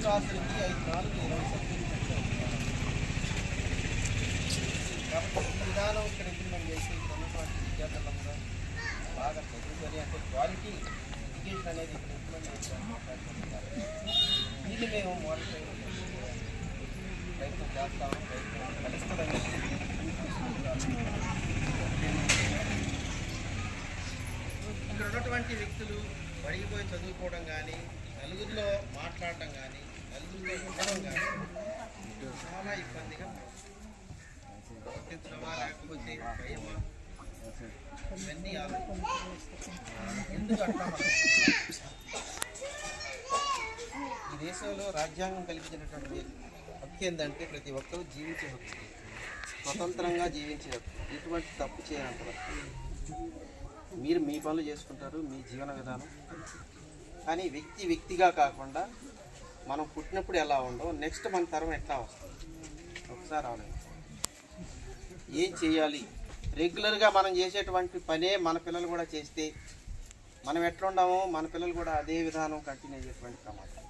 క్లాసులకి ఐదు నాలుగు ఇరవై సబ్జెక్టులు కాబట్టి విధానం ఇక్కడ ఇంప్లిమెంట్ చేసి ఇక్కడ ఉన్నటువంటి విద్యార్థులందరూ బాగా చదువుకొని అంటే క్వాలిటీ ఎడ్యుకేషన్ అనేది ఇక్కడ ఇంప్లిమెంట్ చేయాలని ఇది మేము మోడల్ ప్రయత్నం చేస్తాము ప్రయత్నం ఫలిస్తుందని ఇక్కడ ఉన్నటువంటి వ్యక్తులు పడిగిపోయి చదువుకోవడం కానీ నలుగురిలో మాట్లాడటం కానీ చాలా ఇబ్బందిగా లేకపోతే భయమా ఇవన్నీ ఎందుకు అట్లా ఈ దేశంలో రాజ్యాంగం కల్పించినటువంటి హక్కు ఏంటంటే ప్రతి ఒక్కరూ జీవించే హక్కు. స్వతంత్రంగా జీవించే హక్కు. ఎటువంటి తప్పు చేయనంత మీరు మీ పనులు చేసుకుంటారు మీ జీవన విధానం. కానీ వ్యక్తి వ్యక్తిగా కాకుండా మనం పుట్టినప్పుడు ఎలా ఉండవు నెక్స్ట్ మన తరం ఎట్లా వస్తుంది? ఒకసారి ఆలోచించండి ఏం చేయాలి? రెగ్యులర్గా మనం చేసేటువంటి పనే మన పిల్లలు కూడా చేస్తే మనం ఎట్లుండమో మన పిల్లలు కూడా అదే విధానం కంటిన్యూ అయ్యేటువంటి ప్రమాదం.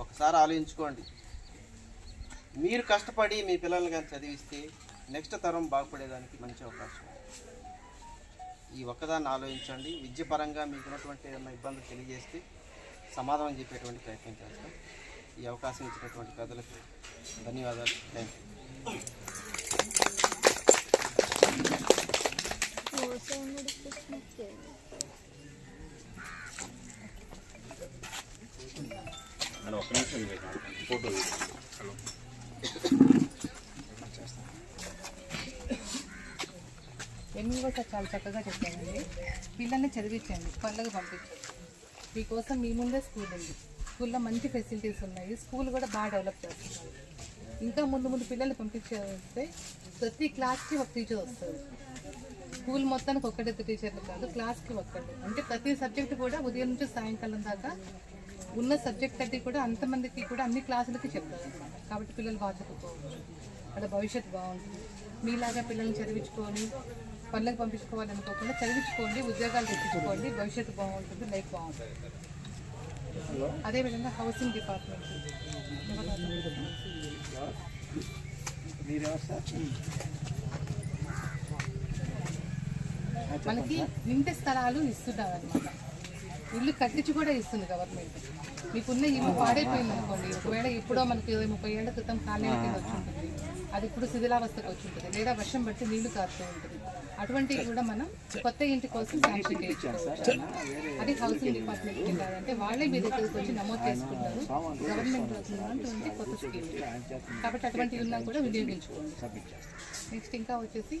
ఒకసారి ఆలోచించుకోండి. మీరు కష్టపడి మీ పిల్లల్ని కానీ చదివిస్తే నెక్స్ట్ తరం బాగుపడేదానికి మంచి అవకాశం ఈ ఒక్కదాన్ని ఆలోచించండి. విద్యపరంగా మీకున్నటువంటి ఏమైనా ఇబ్బందులు తెలియజేస్తే సమాధానం చెప్పేటువంటి ప్రయత్నం చేస్తాం. ఈ అవకాశం ఇచ్చినటువంటి పెద్దలకు ధన్యవాదాలు. థ్యాంక్ యూ ఎంఈఓ సార్ చాలా చక్కగా చెప్పారండి. పిల్లల్ని చదివించండి. పళ్ళకు పంపించండి. మీకోసం మీ ముందే స్కూల్ ఉంది. స్కూల్లో మంచి ఫెసిలిటీస్ ఉన్నాయి. స్కూల్ కూడా బాగా డెవలప్ చేస్తున్నారు. ఇంకా ముందు ముందు పిల్లల్ని పంపించేస్తే ప్రతి క్లాస్కి ఒక టీచర్ వస్తుంది స్కూల్ మొత్తానికి ఒక్కడిద్దరు టీచర్లు కాదు క్లాస్కి ఒక్కడు అంటే ప్రతి సబ్జెక్ట్ కూడా ఉదయం నుంచి సాయంకాలం దాకా ఉన్న సబ్జెక్ట్ అది కూడా అంతమందికి కూడా అన్ని క్లాసులకి చెప్తారు. కాబట్టి పిల్లలు బాగా చదువుకోవచ్చు. అక్కడ భవిష్యత్తు బాగుంటుంది. మీలాగా పిల్లల్ని చదివించుకొని పనులకు పంపించుకోవాలనుకోకుండా చదివించుకోండి ఉద్యోగాలు తెప్పించుకోండి భవిష్యత్తు బాగుంటుంది లైఫ్ బాగుంటుంది. అదేవిధంగా హౌసింగ్ డిపార్ట్మెంట్. మనకి ఇంటి స్థలాలు ఇస్తున్నారు అనమాట ఇల్లు కట్టించి కూడా ఇస్తుంది గవర్నమెంట్. మీకున్న ఇల్లు పాడైపోయింది అనుకోండి ఒకవేళ ఎప్పుడో మనకి ముప్పై ఏళ్ళ క్రితం కింద వచ్చి ఉంటుంది అది ఇప్పుడు శిథిలావస్థకు వచ్చి ఉంటుంది లేదా వర్షం బట్టి నీళ్ళు కారుతూ ఉంటుంది. అటువంటివి కూడా మనం కొత్త ఇంటి కోసం శాంక్షన్ చేయించుకోవచ్చు అది హౌసింగ్ డిపార్ట్మెంట్ కింద అంటే వాళ్ళే మీ దగ్గరికి వచ్చి నమోదు చేసుకుంటారు. గవర్నమెంట్ ఉన్నటువంటి కొత్త స్కీమ్. కాబట్టి అటువంటివి ఉన్నా కూడా వినియోగించుకోండి. నెక్స్ట్ ఇంకా వచ్చేసి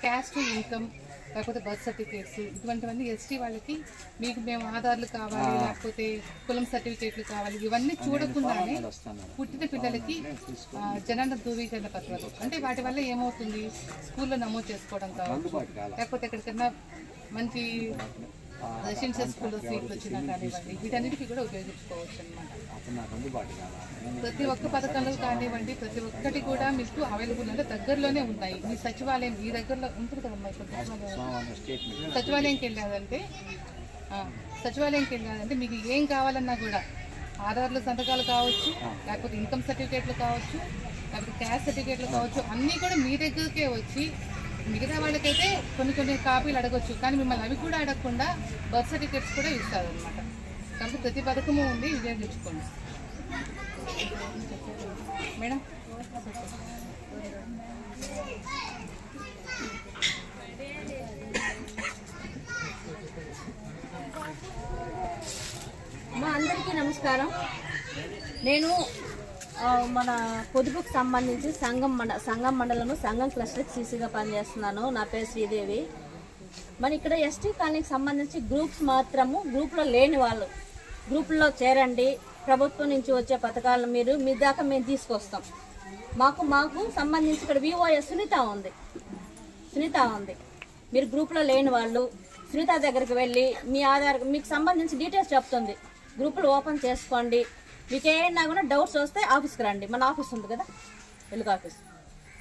క్యాస్ట్ ఇన్కమ్ లేకపోతే బర్త్ సర్టిఫికేట్స్ ఇటువంటివన్నీ ఎస్టీ వాళ్ళకి మీకు మేము ఆధార్లు కావాలి లేకపోతే కులం సర్టిఫికేట్లు కావాలి ఇవన్నీ చూడకుండానే పుట్టిన పిల్లలకి జనన ధృవీకరణ పత్రాలు. అంటే వాటి వల్ల ఏమవుతుంది? స్కూల్లో నమోదు చేసుకోవడం కావచ్చు లేకపోతే ఎక్కడికైనా మంచి రెసిడెన్షియల్ స్కూల్లో సీట్లు వచ్చినా కానివ్వండి వీటన్నిటికీ కూడా ఉపయోగించుకోవచ్చు అనమాట ప్రతి ఒక్క పథకంలో కానివ్వండి ప్రతి ఒక్కటి కూడా మీకు అవైలబుల్ అంటే దగ్గరలోనే ఉన్నాయి. మీ సచివాలయం ఈ దగ్గరలో ఉంటుంది కదమ్మా ఇప్పుడు సచివాలయం? సచివాలయంకి వెళ్ళాలంటే సచివాలయంకి వెళ్ళాలంటే మీకు ఏం కావాలన్నా కూడా ఆధార్లు సంతకాలు కావచ్చు లేకపోతే ఇన్కమ్ సర్టిఫికేట్లు కావచ్చు లేకపోతే క్యాస్ట్ సర్టిఫికేట్లు కావచ్చు అన్నీ కూడా మీ దగ్గరికే వచ్చి మిగతా వాళ్ళకైతే కొన్ని కొన్ని కాపీలు అడగొచ్చు కానీ మిమ్మల్ని అవి కూడా అడగకుండా బర్త్ సర్టిఫికేట్స్ కూడా ఇస్తారు అనమాట కాబట్టి ప్రతి పథకము ఉంది వినియోగించుకోండి మేడం? మా అందరికీ నమస్కారం. నేను మన పొదుపుకు సంబంధించి సంఘం మండ సంఘం మండలము సంఘం క్లస్టర్ సీసీగా పనిచేస్తున్నాను. నా పేరు శ్రీదేవి. మరి ఇక్కడ ఎస్టీ కాలనీకి సంబంధించి గ్రూప్స్ మాత్రము గ్రూప్లో లేని వాళ్ళు. గ్రూప్లో చేరండి. ప్రభుత్వం నుంచి వచ్చే పథకాలను మీరు మీ దాకా మేము తీసుకొస్తాం. మాకు మాకు సంబంధించి ఇక్కడ విఓఎస్ సునీత ఉంది. సునీత ఉంది. మీరు గ్రూప్లో లేని వాళ్ళు సునీత దగ్గరికి వెళ్ళి మీ ఆధార్ మీకు సంబంధించి డీటెయిల్స్ చెప్తుంది. గ్రూపులు ఓపెన్ చేసుకోండి. మీకు ఏమైనా కూడా డౌట్స్ వస్తే ఆఫీస్కి రండి. మన ఆఫీస్ ఉంది కదా వెలుగు ఆఫీస్.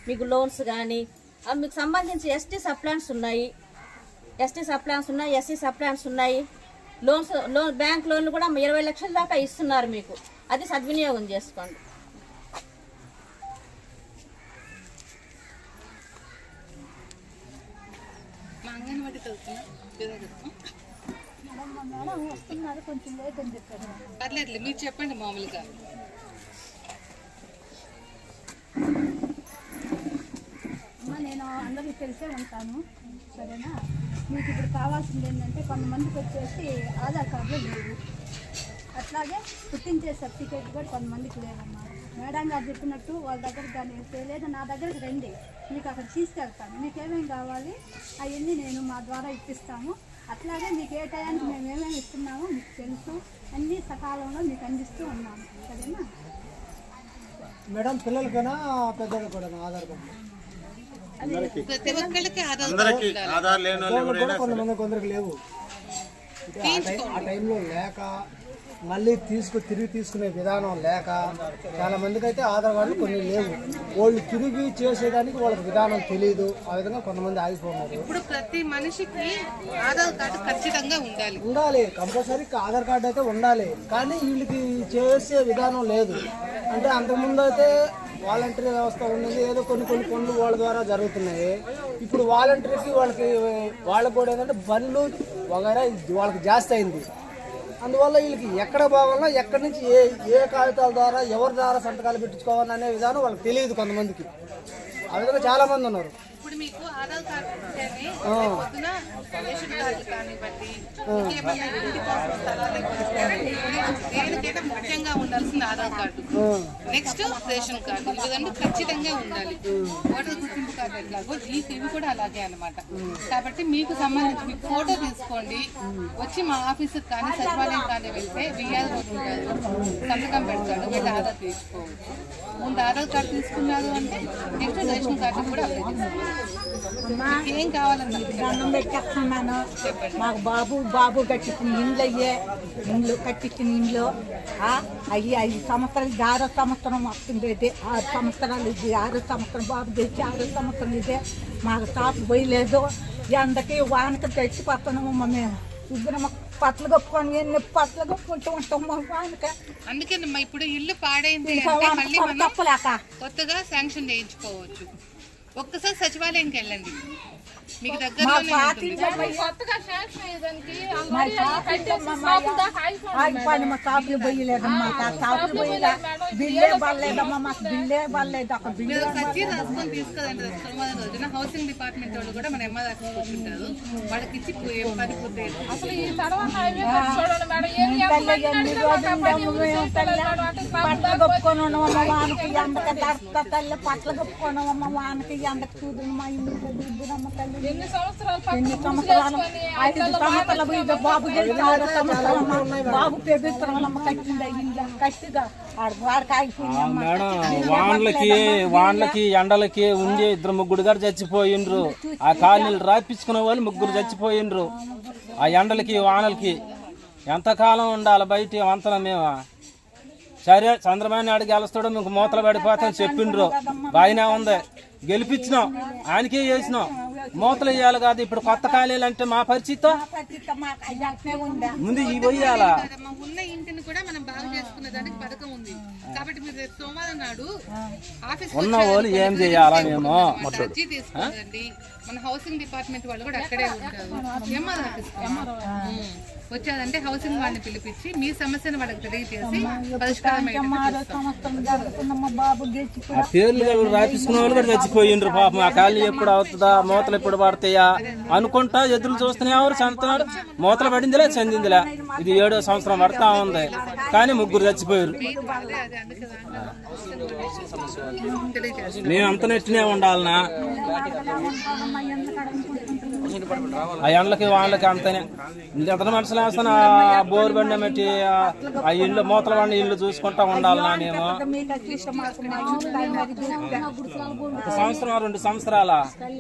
మీకు లోన్స్ కానీ మీకు సంబంధించి ఎస్టీ సప్లాన్స్ ఉన్నాయి. ఎస్టీ సప్లాన్స్ ఉన్నాయి ఎస్సీ సప్లాన్స్ ఉన్నాయి. లోన్స్ లోన్ బ్యాంక్ లోన్లు కూడా ఇరవై లక్షల దాకా ఇస్తున్నారు మీకు. అది సద్వినియోగం చేసుకోండి. అంగన్వాడీ చదువుతున్నా పర్లేదు మీరు చెప్పండి మామూలుగా. అమ్మ నేను అందరికీ తెలిసే ఉంటాను సరేనా? మీకు ఇప్పుడు కావాల్సింది ఏంటంటే కొంతమందికి వచ్చేసి ఆధార్ కార్డులో లేదు అట్లాగే పుట్టించే సర్టిఫికేట్ కూడా కొంతమందికి లేదమ్మా మేడం గారు చెప్పినట్టు వాళ్ళ దగ్గర కానీ లేదా నా దగ్గరికి రండి. మీకు అక్కడ తీసుకెళ్తాను. మీకు ఏమేమి కావాలి? అవన్నీ నేను మా ద్వారా ఇప్పిస్తాము. అట్లాగే మీకు ఏ టయానికి మేము ఏమేమి ఇస్తున్నామో మీకు తెలుసు. అన్నీ సకాలంలో మీకు అందిస్తూ ఉన్నాము. సరేనా? మేడం పిల్లలకైనా పెద్దలకు కూడా ఆధార్ కార్డు? ఆధార్ కొంతమంది కొందరికి లేవు. అంటే ఆ టైం ఆ టైంలో లేక మళ్ళీ తీసుకు తిరిగి తీసుకునే విధానం లేక చాలా మందికి అయితే ఆధార్ కార్డులు కొన్ని లేవు. వాళ్ళు తిరిగి చేసేదానికి వాళ్ళకి విధానం తెలియదు ఆ విధంగా కొంతమంది ఆగిపోతున్నారు. ఇప్పుడు ప్రతి మనిషికి ఆధార్ కార్డు ఖచ్చితంగా ఉండాలి. ఉండాలి. కంపల్సరీ ఆధార్ కార్డు అయితే ఉండాలి. కానీ వీళ్ళకి చేసే విధానం లేదు. అంటే అంతకుముందు అయితే వాలంటరీ వ్యవస్థ ఉన్నది ఏదో కొన్ని కొన్ని పనులు వాళ్ళ ద్వారా జరుగుతున్నాయి. ఇప్పుడు వాలంటరీకి వాళ్ళకి వాళ్ళకి కూడా ఏంటంటే బండ్లు వగైరా వాళ్ళకి జాస్తి అయింది. అందువల్ల వీళ్ళకి ఎక్కడ పోవాలన్నా ఎక్కడి నుంచి ఏ ఏ కాగితాల ద్వారా ఎవరి ద్వారా సంతకాలు పెట్టించుకోవాలనే విధానం వాళ్ళకి తెలియదు కొంతమందికి. ఆ విధంగా చాలామంది ఉన్నారు. ఇప్పుడు మీకు ఆధార్ కార్డు ఉంటేనే పొద్దున రేషన్ కార్డు కానివ్వండి స్థలాలు దేనికైనా ముఖ్యంగా ఉండాల్సింది Aadhaar card. Next ration card. రెండు ఖచ్చితంగా ఉండాలి. ఓటర్ గుర్తింపు కార్డు ఎట్లాగో ఈ ఇవి కూడా అలాగే అన్నమాట. కాబట్టి మీకు సంబంధించి మీకు ఫోటో తీసుకోండి. వచ్చి మా ఆఫీస్కి కానీ సచివాలయం కానీ వెళ్తే విఆర్ ఉంటారు. సంతకం పెడతాడు. వీళ్ళు ఆధార్ తీసుకోవచ్చు. ముందు ఆధార్ కార్డు తీసుకున్నారు అంటే నెక్స్ట్ రేషన్ కార్డు కూడా అప్లై చేసుకోవచ్చు. మీకు ఏం కావాలని దండం పెట్టేస్తున్నాను మాకు బాబు బాబు కట్టించిన ఇండ్లు అయ్యే. ఇండ్లు కట్టించిన ఇండ్లు అయ్యి ఐదు సంవత్సరాలు ఇది ఆరో సంవత్సరం వస్తుంది ఇది. ఆరు సంవత్సరాలు ఇది ఆరో సంవత్సరం బాబు తెచ్చి ఆరో సంవత్సరం ఇదే. మాకు తాపు పోయలేదు. ఎండకి వానకి తెచ్చిపోతున్నాము మేము. ఇద్దరు మాకు పట్లు కప్పుకొని ఎన్ని పట్లు కప్పుకుంటూ ఉంటాం మా వానక. అందుకే ఇప్పుడు ఇల్లు పాడైంది కొత్తగా శాంక్షన్ చేయించుకోవచ్చు. ఒక్కసారి సచివాలయంకి వెళ్ళండి. మీకు మా ఉంటుంది. ఆగిపోయి మా షాపులు పోయలేదమ్మా ఆ షాపులు పోయలే. బిల్లే పడలేదమ్మా మాకు బిల్లే పడలేదు. ఒక బిల్లు ఖర్చు రాసుకొని తీసుకురండి. సోమవారం రోజున హౌసింగ్ డిపార్ట్మెంట్ వాళ్ళు కూడా మన ఎంఆర్ ఆఫీస్ కూర్చుంటారు వాళ్ళకి ఇచ్చి పో- పని పూర్తయ్యేది అసలు ఈ తడవ హైవే చూడండి మేడం. ఏం తల్లి పట్ల కప్పుకొని వానకి ఎండక దడత తల్లి పట్ల కప్పుకొని ఉన్నామమ్మ వానకి ఎండక చూడు మా ఇంటి దిద్దునమ్మ తల్లి. ఎన్ని సంవత్సరాలు ఐదు సంవత్సరాలు బాబు గెలిచి ఆరు సంవత్సరాలు బాబు వాన్లకి వాన్లకి ఎండలకి ఉండి ఇద్దరు ముగ్గురు గారు చచ్చిపోయిండ్రు. ఆ కాలనీలు రాపించుకునే వాళ్ళు ముగ్గురు చచ్చిపోయిండ్రు. ఆ ఎండలకి వానలకి ఎంతకాలం ఉండాలి బయట వంతన మేము? సరే చంద్రబాబు నాయుడు గెలుస్తాడు మీకు మూతలు పడిపోతాం చెప్పిండ్రు. బాగానే ఉంది. గెలిపించినాం. ఆయనకే చేసినాం. మూతలు వేయాలి కాదు ఇప్పుడు కొత్త ఖాళీలు అంటే మా ఉందా ముందు ఇవి పోయాలా? ఉన్న ఇంటిని కూడా మనం బాగు చేసుకునే దానికి పథకం ఉంది. కాబట్టి మీరు రేపు సోమవారం నాడు ఆఫీస్ ఉన్న వాళ్ళు ఏం చేయాలా మేము? అర్జీ తీసుకోండి మన హౌసింగ్ డిపార్ట్మెంట్ వాళ్ళు కూడా అక్కడే ఉంటారు. వచ్చాదంటే హౌసింగ్ వాళ్ళని పిలిపించి మీ సమస్యను వాళ్ళకి తెలియజేసి పరిష్కారం పేర్లు కూడా రాపించుకునే వాళ్ళు కూడా చచ్చిపోయిండ్రు పాపం. ఆ ఖాళీ ఎప్పుడు అవుతుందా మూతలు ఎప్పుడు పడతాయా అనుకుంటా ఎదురు చూస్తూనే ఎవరు చందుతున్నాడు మూతలు పడిందిలే చెందిందిలే. ఇది ఏడో సంవత్సరం పడతా ఉంది. కానీ ముగ్గురు చచ్చిపోయారు. మేము అంత నెట్టినే ఉండాలనా? ఆ ఎండలకి వాళ్ళకి అంతనే. ఎంత మనుషులు వేస్తాను ఆ బోర్ బండి పెట్టి ఆ- ఇల్లు మూతల బండి ఇల్లు చూసుకుంటా టైం అది చూస్తే ఒక సంవత్సరం రెండు సంవత్సరాల?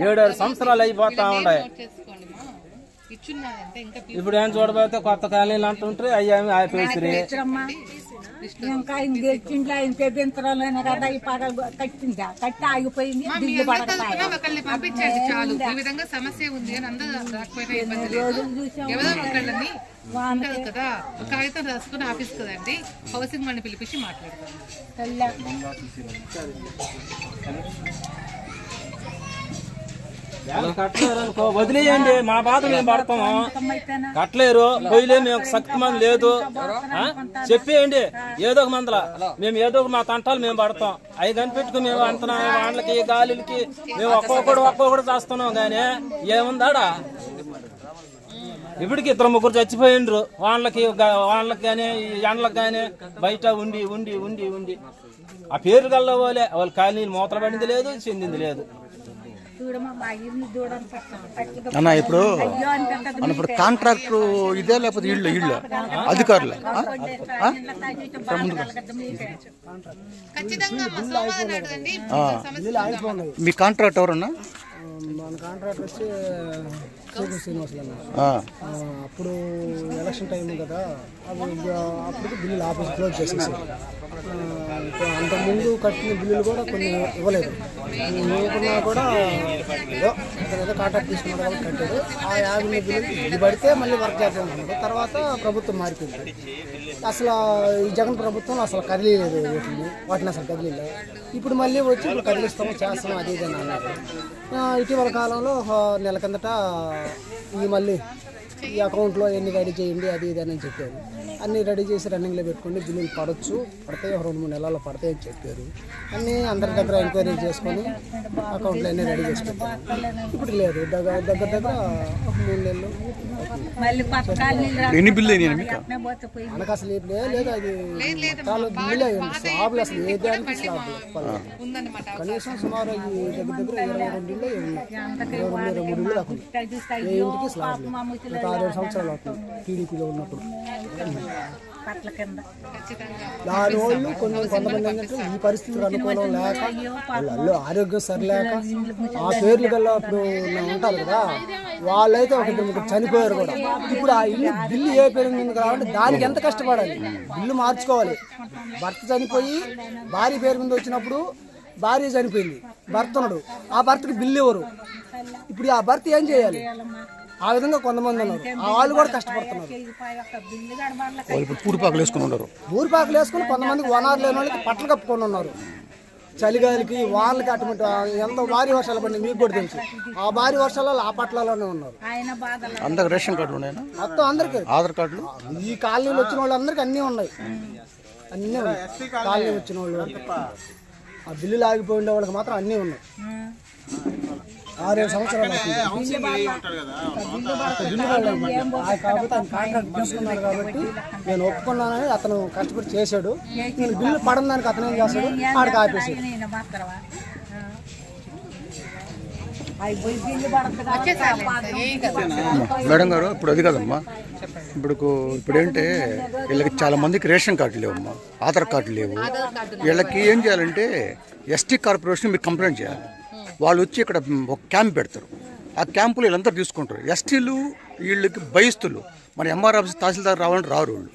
ఏడేడు సంవత్సరాలు అయిపోతా ఉండే ఇప్పుడు ఏం చూడబోతే కొత్త ఖాళీలు అంటుంటే అయ్యేమి ఆపేసిరి. ఇంకా ఇంకెచ్చిండ్లా ఇంకెబ్బింతరాలైనా కదా ఈ పగ కట్టిందా? కట్టి ఆగిపోయింది దిల్లు పడతాయి పంపించండి చాలు. ఈ విధంగా సమస్య ఉంది అని అందరూ ఎవరో ఒకళ్ళని కదా. కాగితం రాసుకుని ఆఫీస్ కదండి. హౌసింగ్ మని పిలిపించి మాట్లాడతాం వదిలేయండి మా బాధ మేము పడతాము కట్టలేరు పోయిలే మేము శక్తి మంది లేదు. చెప్పేయండి ఏదో ఒక మందల. మేము ఏదో ఒక మా తంటాలు మేము పడతాం. అవి కనిపెట్టుకుని మేము అంటున్నాం వాళ్ళకి గాలికి మేము ఒక్కొక్కడు ఒక్కొక్కడు చేస్తున్నాం కానీ ఏముందాడా? ఇప్పటికి ఇద్దరు ముగ్గురు చచ్చిపోయిండ్రు. వాళ్ళకి వాళ్ళకి కానీ ఎండలకు కానీ బయట ఉండి ఉండి ఉండి ఉండి. ఆ పేరు గల్ల వాళ్ళే. వాళ్ళ కాలనీలు మూతలు పడింది లేదు చెందింది లేదు. అన్న ఇప్పుడు ఇప్పుడు కాంట్రాక్టర్ ఇదే లేకపోతే ఇళ్ళు ఇళ్ళు? అధికారులు? మీ కాంట్రాక్ట్ ఎవరన్నా? మన కాంట్రాక్ట్ వచ్చి అప్పుడు ఎలక్షన్ టైం కదా అప్పుడు బిల్లులు ఆఫీస్ క్లోజ్ చేసేసారు అంతకుముందు కట్టిన బిల్లులు కూడా కొన్ని ఇవ్వలేదు. ఇవ్వకున్నా కూడా ఏదో ఏదో కాంట్రాక్ట్ తీసుకున్నాడు కాబట్టి కట్టాడు. ఆ యాభై బిల్లులు ఇది పడితే మళ్ళీ వర్క్ చేద్దాం తర్వాత ప్రభుత్వం మారిపోయింది. అసలు ఈ జగన్ ప్రభుత్వం అసలు కదిలేదు వీటిని. వాటిని అసలు కదిలేదు ఇప్పుడు మళ్ళీ వచ్చి ఇప్పుడు కదిలిస్తాము చేస్తాము అది ఇది అని అన్నారు. ఇటీవల కాలంలో నెల కిందట ఈ మళ్ళీ ఈ అకౌంట్లో ఎన్ని రెడీ చేయండి అది ఇది అని చెప్పారు. అన్నీ రెడీ చేసి రన్నింగ్లో పెట్టుకోండి బిల్లులు పడవచ్చు పడతాయి ఒక రెండు మూడు నెలల్లో పడతాయి అని చెప్పారు. అన్నీ అందరి దగ్గర ఎంక్వైరీ చేసుకొని అకౌంట్లో అన్నీ రెడీ చేసి పెట్టారు. ఇప్పుడు లేదు దగ్గర దగ్గర దగ్గర ఒక మూడు నెలలు ఎన్ని బిల్లు మనకు అసలు ఏ లేదు అది చాలా బిల్లు అయ్యింది స్లాబ్లు అసలు ఏ దానికి స్లాబ్ కనీసం సుమారు దగ్గర దగ్గర ఇరవై రెండు ఇరవై రెండు ఇరవై మూడు ఉన్నాయి. ఏ ఇంటికి స్లాబ్ ఆరేడు సంవత్సరాలు అవుతుంది. టీడీపీలో ఉన్నప్పుడు. దాని వాళ్ళు కొన్ని కొంతమంది ఏంటంటే ఈ పరిస్థితులు అనుకూలం లేక వాళ్ళు ఆరోగ్యం సరిలేక ఆ పేర్లు గల్లా ఇప్పుడు ఉంటారు కదా వాళ్ళైతే ఒక ముగ్గురు చనిపోయారు కూడా. ఇప్పుడు ఆ ఇల్లు బిల్లు ఏ పేరు మీద ఉంది కాబట్టి దానికి ఎంత కష్టపడాలి? బిల్లు మార్చుకోవాలి. భర్త చనిపోయి భార్య పేరు మీద వచ్చినప్పుడు భార్య చనిపోయింది. భర్త ఉన్నాడు. ఆ భర్తకి బిల్లు ఇవ్వరు ఇప్పుడు ఆ భర్త ఏం చేయాలి? ఆ విధంగా కొంతమంది ఉన్నారు. వాళ్ళు కూడా కష్టపడుతున్నారు. వాళ్ళు ఇప్పుడు పూడిపాకలు వేసుకుని ఉండరు ఊరిపాకులు వేసుకుని కొంతమందికి వనారు లేని వాళ్ళకి పట్టలు కప్పుకొని ఉన్నారు. చలిగాలికి వాళ్ళకి అటువంటి ఎంత భారీ వర్షాలు పడి మీకు కూడా తెలుసు. ఆ భారీ వర్షాలలో ఆ పట్లలోనే ఉన్నారు. అందరికి రేషన్ కార్డులు ఉన్నాయన్నా మొత్తం అందరికీ. ఆధార్ కార్డులు? ఈ కాలనీలో వచ్చిన వాళ్ళందరికీ అన్నీ ఉన్నాయి. అన్నీ ఉన్నాయి. కాలనీ వచ్చిన వాళ్ళు. ఆ బిల్లులు ఆగిపోయి ఉండే వాళ్ళకి మాత్రం అన్నీ ఉన్నాయి. ఆరేడు సంవత్సరాలు కాకపోతే ఆయన కాంట్రాక్ట్ తీసుకున్నాడు కాబట్టి నేను ఒప్పుకున్నానని అతను కష్టపడి చేశాడు. నేను బిల్లు పడని దానికి అతను ఏం చేస్తాడు? ఆడికి ఆపేసాడు కదా. మేడం గారు ఇప్పుడు అది కాదమ్మా. ఇప్పుడు ఇప్పుడు ఏంటంటే వీళ్ళకి చాలా మందికి రేషన్ కార్డు లేవమ్మా. ఆధార్ కార్డు లేవు. వీళ్ళకి ఏం చేయాలంటే ఎస్టీ కార్పొరేషన్ మీకు కంప్లైంట్ చేయాలి. వాళ్ళు వచ్చి ఇక్కడ ఒక క్యాంప్ పెడతారు. ఆ క్యాంపులో వీళ్ళంతా తీసుకుంటారు. ఎస్టీలు వీళ్ళకి బయస్తులు మన ఎంఆర్ ఆఫీస్ తహసీల్దార్ రావాలంటే రారు వాళ్ళు.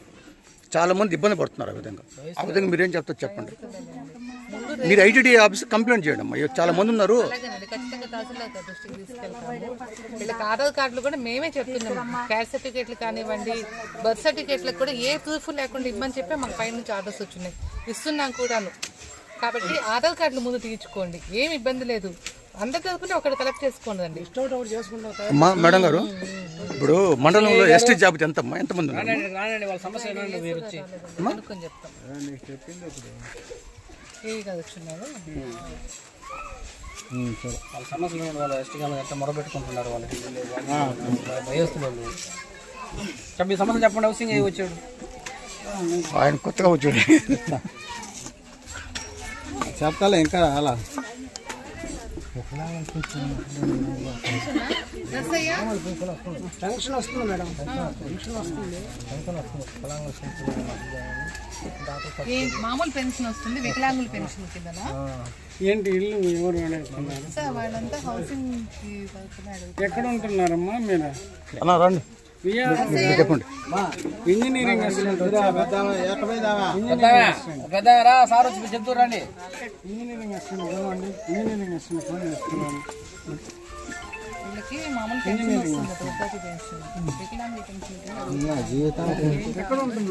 చాలామంది ఇబ్బంది పడుతున్నారు ఆ విధంగా. ఆ విధంగా మీరేం చెప్తారు చెప్పండి. మీరు ఐటీడీ ఆఫీస్ కంప్లైంట్ చేయండి అమ్మా. చాలా మంది ఉన్నారు. వీళ్ళకి ఆధార్ కార్డులు కూడా మేమే చెప్తున్నాం. క్యాస్ట్ సర్టిఫికేట్లు కానివ్వండి బర్త్ సర్టిఫికేట్లకు కూడా ఏ ప్రూఫ్ లేకుండా ఇవ్వమని చెప్పి మాకు పైన నుంచి ఆర్డర్స్ వచ్చినాయి. ఇస్తున్నాం కూడాను. కాబట్టి ఆధార్ కార్డులు ముందు తీర్చుకోండి. ఏం ఇబ్బంది లేదు. అందరి తరపున ఒకటి కలెక్ట్ చేసుకోండి అండి మేడం గారు ఇప్పుడు మండలంలో ఎస్టీ జాబితా ఎంతమ్మా ఎంతమంది వాళ్ళ సమస్యలు? వాళ్ళు ఎస్టీ ఎంత మొరబెట్టుకుంటున్నారు వాళ్ళకి? వయస్సులు సమస్య చెప్పండి హౌసింగ్ వచ్చాడు? ఆయన కొత్తగా వచ్చాడు. చెప్తాలే ఇంకా అలా? పెన్షన్ వస్తుంది మేడం. పెన్షన్ వస్తుంది. ఏ మామూలు పెన్షన్ వస్తుంది వికలాంగుల పెన్షన్ కిందనా? ఏంటి ఇల్లు ఎవరు వాళ్ళంతా హౌసింగ్ ఎక్కడ ఉంటున్నారమ్మా మీరు? అన్న రండి. చెప్పండి. ఇంజనీరింగ్ అసిస్టెంట్ పెద్దరా సార్ వచ్చి చెప్తూ రండి. ఇంజనీరింగ్ ఇంజనీరింగ్ ఫోన్ చేస్తున్నాను వీళ్ళకి మామూలు పెన్షన్ వస్తుంది కదా, వృద్ధాప్య పెన్షన్ వికలాంగుల పెన్షన్ ఉంటుంది. ఎక్కడ ఉంటుంది?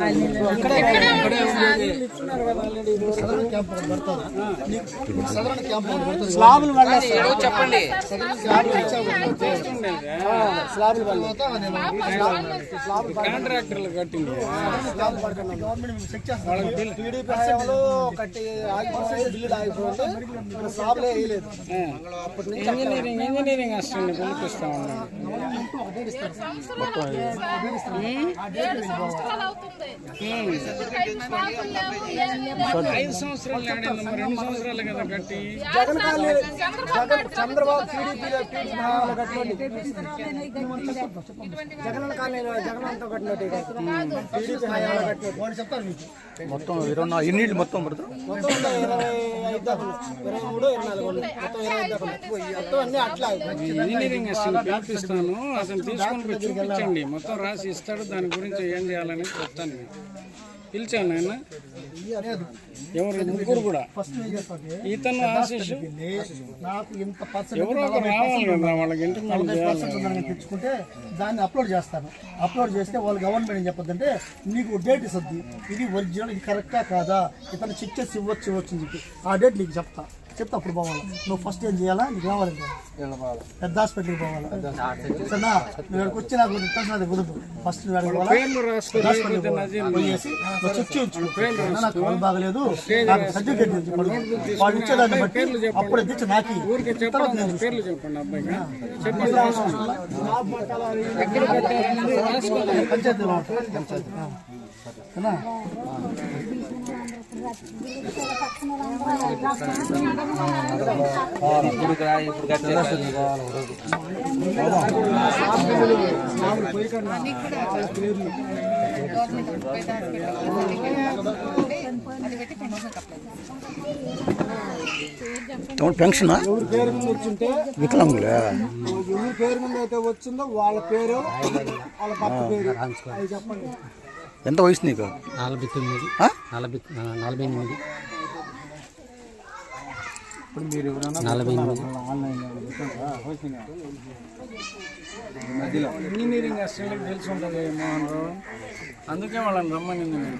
స్లాబులు వల్ల చెప్పండి? స్లాబులు వల్ల కాంట్రాక్టర్లు కట్టింది. టీడీపీ హయాంలో కట్టి ఆగిపోయి బిల్లులు ఆగిపోతే మన స్లాబులే వేయలేదు. అప్పటి నుంచి ఇంజనీరింగ్ ఇంజనీరింగ్ అసిస్టెంట్ ఉన్నాను ఐదు సంవత్సరాలు ఆడిందమ్మా రెండు సంవత్సరాలు కదా కట్టి? జగన్ కాలనీ జగన్ చంద్రబాబు టీడీపీలో టీడీపీ హయాంలో కట్టినట్టు జగన్ కాలనీలో జగన్ అంతా కట్టినట్టు టీడీపీ హయాంలో కట్టినట్టు వాళ్ళు చెప్తారు మీకు. మొత్తం ఇరవై నాలుగు ఎన్ని మొత్తం ఉన్న ఇరవై ఐదు. ఇరవై మూడు ఇరవై నాలుగు ఉన్నాయి. మొత్తం ఇరవై ఐదు దాకా ఉన్నాయి. మొత్తం అన్ని అట్లా. ఇంజనీరింగ్ అసిస్టెంట్ పిలిపిస్తాను అతను తీసుకొని చూపించండి. మొత్తం రాసి ఇస్తాడు దాని గురించి ఏం చేయాలని చెప్తాను. పిలిచాను ఆయన. ఎవరు? ముగ్గురు కూడా. ఇతను ఆశీష్. నాకు ఇంత పర్సెంట్ ఎవరో ఒకరు రావాలి కదా వాళ్ళకి ఉందని తెచ్చుకుంటే దాన్ని అప్లోడ్ చేస్తాను. అప్లోడ్ చేస్తే వాళ్ళు గవర్నమెంట్ ఏం చెప్పొద్దంటే నీకు డేట్ ఇస్తుంది. ఇది ఒరిజినల్ ఇది కరెక్టా కాదా? ఇతను చెక్ చేసి ఇవ్వచ్చు ఇవ్వచ్చు అని చెప్పి. ఆ డేట్ నీకు చెప్తా. చెప్తా అప్పుడు పోవాలి? నువ్వు ఫస్ట్ ఏం చేయాలా? నీకు రావాలి పెద్ద హాస్పిటల్కి పోవాలి? సరేనా? నువ్వు ఇక్కడికి వచ్చి నాకు ఫస్ట్ నువ్వు. పోయేసి నాకు కాలు బాగలేదు. నాకు సర్టిఫికేట్. వాళ్ళు ఇచ్చేదాన్ని బట్టి అప్పుడు తెచ్చి నాకి. పేర్లు చెప్పండి. పంచాయతీ. ఓకేనా? గవర్నమెంట్ పెద్ద హాస్పిటల్ అది పెట్టి పెన్షన్ అప్లై ఏమన్నా పెన్షనా? ఎవరి పేరు మీద వచ్చింటే వికలాంగులే. ఎవరి పేరు మీద అయితే వచ్చిందో వాళ్ళ పేరు వాళ్ళ భర్త పేరు అది చెప్పండి. ఎంత వయసు నీకు? నలభై తొమ్మిది? నలభై నలభై ఎనిమిది. నలభై ఎనిమిది. ఇంజనీరింగ్ అసిస్టెంట్కి తెలిసి ఉంటుంది మోహన్ రావు అందుకే వాళ్ళని రమ్మనింది నేను.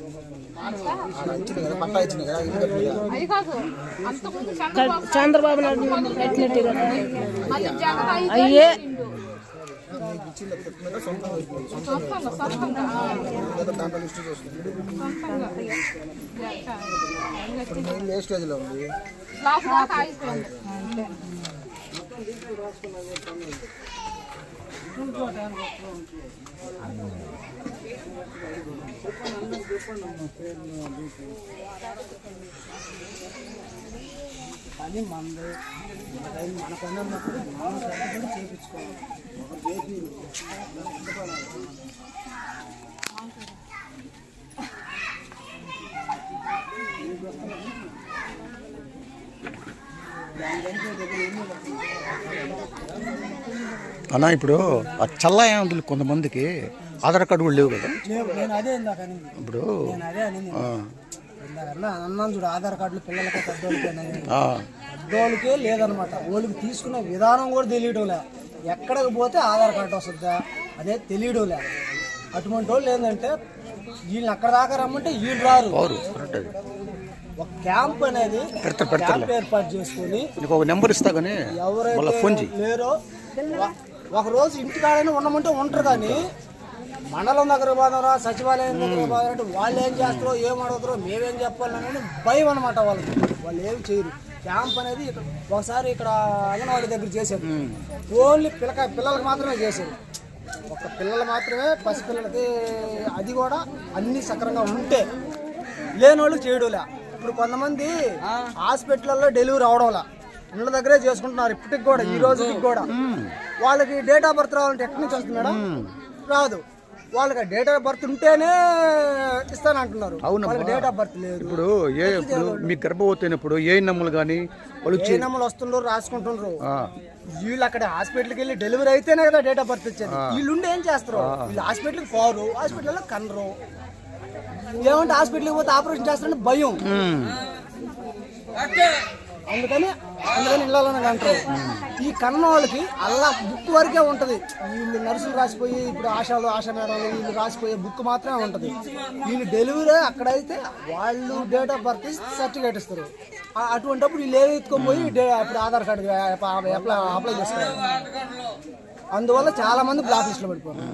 చంద్రబాబు నాయుడు పెట్టినట్టు అయ్యే. సొంతంగా సొంతంగా. దాకా ఆగిపోయింది కానీ మనది మన టైం మన పని అన్నప్పుడు మనం కష్టపడి చేయించుకోవాలి ఒకరు చేసి అన్నా ఇప్పుడు ఆ చల్లాయందులు కొంతమందికి ఆధార్ కార్డు కూడా లేవు కదా. ఇప్పుడు అన్నాను చూడు ఆధార్ కార్డులు పిల్లలకి పెద్దోళ్ళకి లేదనమాట వాళ్ళకి తీసుకునే విధానం కూడా తెలియడం లే. ఎక్కడికి పోతే ఆధార్ కార్డు వస్తుందా అదే తెలియడం లే. అటువంటి వాళ్ళు ఏంటంటే వీళ్ళని అక్కడ దాకా రమ్మంటే వీళ్ళు రారు. ఒక క్యాంప్ అనేది ఏర్పాటు చేసుకొని నెంబర్ ఇస్తా కానీ ఎవరైతే లేరో ఒక రోజు ఇంటికాడైనా ఉండమంటే ఉంటారు కానీ మండలం దగ్గర పోదారా సచివాలయం దగ్గర పోదారా అంటే వాళ్ళు ఏం చేస్తారో ఏం అడుగుతారో మేమేం చెప్పాలని భయం అనమాట వాళ్ళకి. వాళ్ళు ఏం చేయరు. క్యాంప్ అనేది ఇక్కడ ఒకసారి ఇక్కడ అంగన్వాడీ దగ్గర చేశారు. ఓన్లీ పిల్లక పిల్లలకు మాత్రమే చేశారు. ఒక పిల్లలు మాత్రమే పసిపిల్లలకి అది కూడా అన్ని సక్రంగా ఉంటే లేని వాళ్ళు చేయడంలే. ఇప్పుడు కొంతమంది హాస్పిటల్లో డెలివరీ అవడంలా ఇళ్ళ దగ్గరే చేసుకుంటున్నారు. ఇప్పటికి కూడా ఈ రోజుకి కూడా. వాళ్ళకి డేట్ ఆఫ్ బర్త్ రావాలంటే ఎక్కడి నుంచి వస్తుంది మేడం? రాదు. వాళ్ళకి డేట్ ఆఫ్ బర్త్ ఉంటేనే ఇస్తానంటున్నారు. వాళ్ళకి డేట్ ఆఫ్ బర్త్ లేదు. ఇప్పుడు ఏ ఇప్పుడు మీ గర్భవతి అయినప్పుడు ఏ నమ్ములు కానీ వాళ్ళు ఏ నెంబర్లు వస్తుండ్రు రాసుకుంటుండ్రు. వీళ్ళు అక్కడ హాస్పిటల్కి వెళ్ళి డెలివరీ అయితేనే కదా డేట్ ఆఫ్ బర్త్ ఇచ్చేది వీళ్ళు ఉండి ఏం చేస్తారు? వీళ్ళు హాస్పిటల్కి పోరు. హాస్పిటల్లో కనరు. ఏమంటే హాస్పిటల్కి పోతే ఆపరేషన్ చేస్తారని భయం. అందుకని అందుకని ఇళ్ళలోనే అంటారు ఈ కన్న వాళ్ళకి అల్లా బుక్ వరకే ఉంటుంది. వీళ్ళు నర్సులు రాసిపోయి ఇప్పుడు ఆశాలు ఆశా మేడాలు వీళ్ళు రాసిపోయే బుక్ మాత్రమే ఉంటుంది. వీళ్ళు డెలివరీ అక్కడైతే వాళ్ళు డేట్ ఆఫ్ బర్త్ సర్టిఫికేట్ ఇస్తారు. అటువంటిప్పుడు వీళ్ళు ఏది ఎత్తుకొని పోయి డే- అప్పుడు ఆధార్ కార్డు అప్లై అప్లై చేస్తారు అందువల్ల చాలా మంది బ్లాక్ లిస్ట్లో పడిపోతారు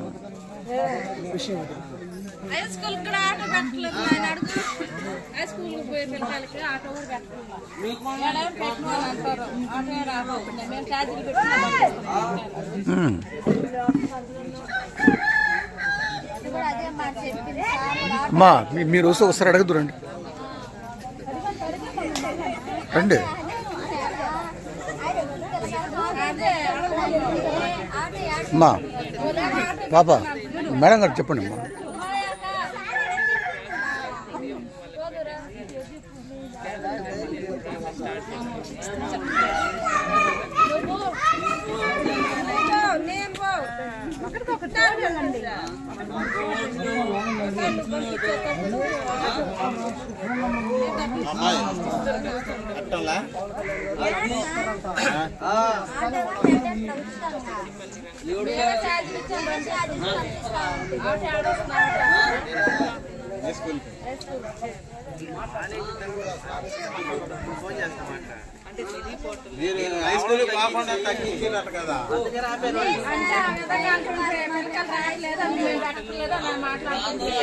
విషయం హై స్కూల్ కూడా ఆటో పెట్టలేదు ఆయన అడుగు హై స్కూల్ పోయే పిల్లలకి ఆటో కూడా పెట్టలేదు. అంటారు. ఆటో మేము ఛార్జీలు అమ్మా మీ- మీరు వస్తే ఒకసారి అడగదు రండి. రండి. అమ్మా పాప మేడం గారు చెప్పండి అమ్మా. అమ్మాయి అట్టంలా ఫోన్ చేస్తామంట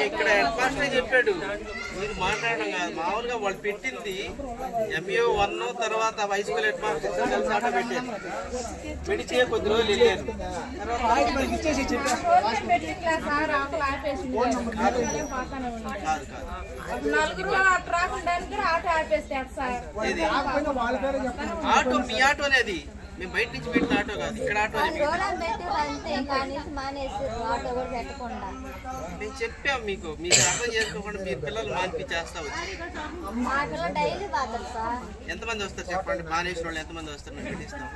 ఇక్కడ హెడ్ మాస్టర్ చెప్పాడు. మీరు మాట్లాడడం కాదు మామూలుగా వాళ్ళు పెట్టింది ఎంఏ వన్ తర్వాత high school head master auto పెట్టారు. పెడిచే కొద్ది రోజులు వెళ్ళారు. కాదు కాదు నలుగురు ఆటో ఆపేస్తాడు సార్. ఆటో మీ ఆటో అనేది. మేము బయట నుంచి పెట్టిన ఆటో కాదు. ఇక్కడ ఆటో అని మేము చెప్పాం మీకు. మీరు అర్థం చేసుకోకుండా మా పిల్లలు డైలీ పోతారు సార్. ఎంతమంది వస్తారు చెప్పండి? మానేసిన వాళ్ళు ఎంతమంది వస్తారు? మేము పెట్టిస్తాం.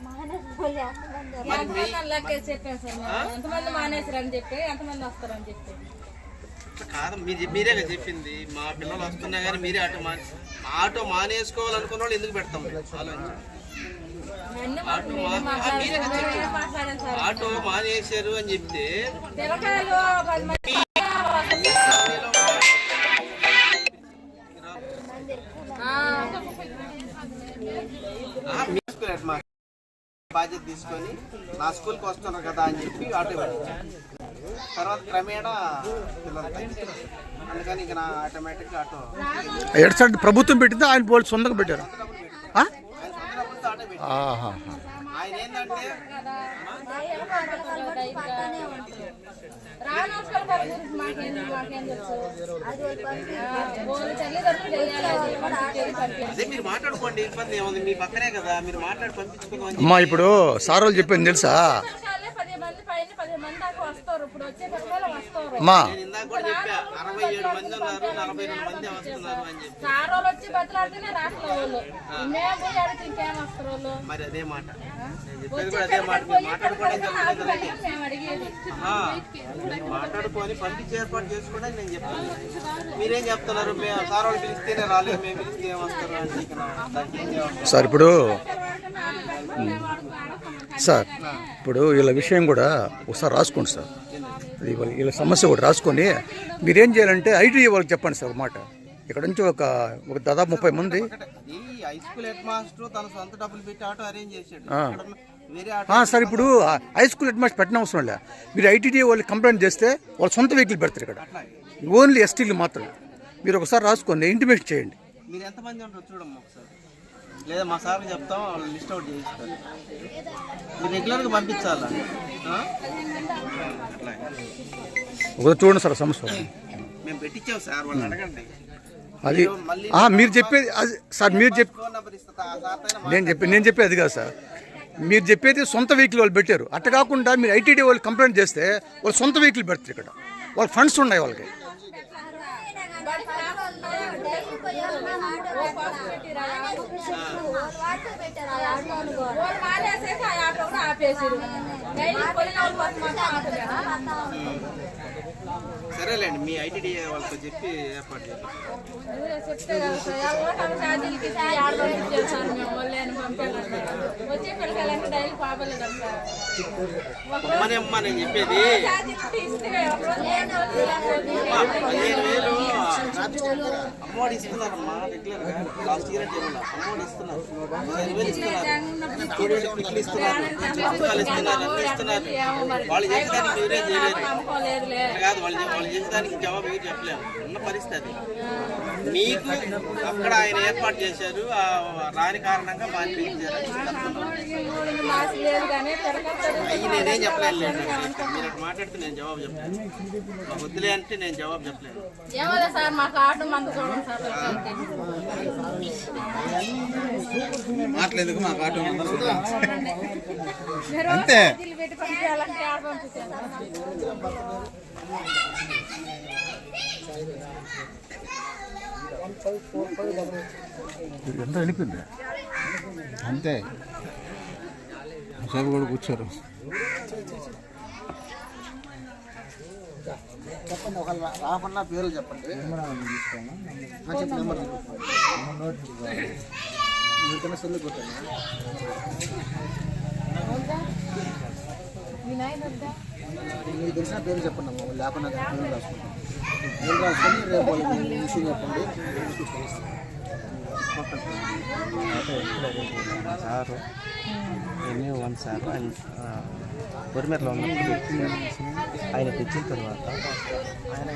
ఎంతమంది మరి మీ ఎంతమంది లెక్కేసి చెప్పాను సార్? మేము. ఎంతమంది మానేసారని చెప్పి ఎంతమంది వస్తారని చెప్పి. కాదు మీరు మీరే చెప్పింది? మా పిల్లలు వస్తున్నా కానీ మీరే ఆటో మానే ఆటో మానేసుకోవాలనుకున్న వాళ్ళు ఎందుకు పెడతాం అన్ని ఆటో మా- మానేశారు అని చెప్తే మీ బాధ్యత తీసుకొని నా స్కూల్కి వస్తున్నారు కదా అని చెప్పి ఆటో పెట్టించాను తర్వాత క్రమేణా. అందుకని ఇక నా ఆటోమేటిక్గా ఆటో ఎటు సైడ్ ప్రభుత్వం పెట్టిందా? ఆయన పోలీసు సొంతంగా పెట్టారు. ఆయన ఏంటంటే అదే మీరు మాట్లాడుకోండి ఇబ్బంది ఏముంది మీ పక్కనే కదా మీరు మాట్లాడి పంపించుకుందాం అమ్మా ఇప్పుడు సార్ వాళ్ళు చెప్పింది తెలుసా? వాళ్ళు మరి అదే మాట మాట్లాడుకొని పంపించి ఏర్పాటు చేసుకోవడానికి నేను చెప్తాను మీరేం చెప్తున్నారు మేము సార్ వాళ్ళు పిలిస్తేనే రాలేదు మేము పిలిస్తే ఏం వస్తారు అంటే ఇక నా- దానికి ఏం జవాబు? సార్ ఇప్పుడు సార్ ఇప్పుడు వీళ్ళ విషయం కూడా ఒకసారి రాసుకోండి సార్. వీళ్ళ- వీళ్ళ సమస్య కూడా రాసుకొని మీరేం చేయాలంటే ఐటీ వాళ్ళకి చెప్పండి సార్ ఒక మాట. ఇక్కడ నుంచి ఒక ఒక దాదాపు ముప్పై మంది. సార్ ఇప్పుడు హై స్కూల్ హెడ్ మాస్టర్ పెట్టిన అవసరం లే. మీరు ఐటీడీ వాళ్ళు కంప్లైంట్ చేస్తే వాళ్ళు సొంత వెహికల్ పెడతారు ఇక్కడ. ఓన్లీ ఎస్టీలు మాత్రమే. మీరు ఒకసారి రాసుకోండి ఇంటిమేషన్ చేయండి. మీరు ఎంతమంది ఉంటారు చూడమ్మా ఒకసారి. లేదా మా సార్కి చెప్తాం వాళ్ళు లిస్ట్ అవుట్ చేయిస్తారు. మీరు రెగ్యులర్గా పంపించాలా? చూడండి సార్ సమస్య మేము పెట్టించాం సార్ వాళ్ళు అడగండి. అది మీరు చెప్పేది అది సార్ మీరు చెప్పి నేను చెప్పి నేను చెప్పేది అది కాదు సార్. మీరు చెప్పేది సొంత వెహికల్ వాళ్ళు పెట్టారు. అట్ట కాకుండా మీరు ఐటీడీ వాళ్ళు కంప్లైంట్ చేస్తే వాళ్ళు సొంత వెహికల్ పెడతారు ఇక్కడ. వాళ్ళ ఫండ్స్ ఉన్నాయి వాళ్ళకి. వాళ్ళు ఆ ఆటో కూడా ఆపేసిరు సరేలేండి మీ ఐటీడీ వాళ్ళతో చెప్పి ఏర్పాటు అమ్మనే అమ్మ నేను చెప్పేది పదిహేను వేలు అమ్మఒడి ఇస్తున్నారమ్మా రెగ్యులర్గా. లాస్ట్ ఇయర్ అంటే అమ్మఒడి ఇస్తున్నారు. పదిహేను ఇస్తున్నారు. స్టూడెంట్ ఇస్తున్నారు. పుస్తకాలు ఇస్తున్నారు ఇస్తున్నారు. వాళ్ళు చేసేదానికి మీరే చేయలేరు కాదు వాళ్ళు వాళ్ళు చేసేదానికి జవాబు ఏమి చెప్పలేము ఉన్న పరిస్థితి మీకు అక్కడ ఆయన ఏర్పాటు చేశారు. ఆ రాని కారణంగా బాగా పిలిచారు మాస్ నేనేం చెప్పలేను లేండి. మీరు మాట్లాడితే నేను జవాబు చెప్పలేను. వద్దులే అంటే నేను జవాబు చెప్పలేను. మాట్లాడేందుకు మాకు ఆటో అంతే. ఎంత వెళ్ళిపోయింది అంతే. సేపు కూడా కూర్చోరు. చెప్పండి ఒక రాకుండా పేర్లు చెప్పండి. ఆ, చెప్పు నెంబర్ మీకన్నా సెల్లు కొట్టండి మీకు తెలిసిన పేరు చెప్పండి అమ్మ. లేకుండా పేరు రాసుకుంటాం పేరు రాసుకొని రేపు విషయం చెప్పండి. సారు ఎన్నో వన్ సార్. పొరిమేరలో తెచ్చారు. ఆయన తెచ్చిన తర్వాత ఆయన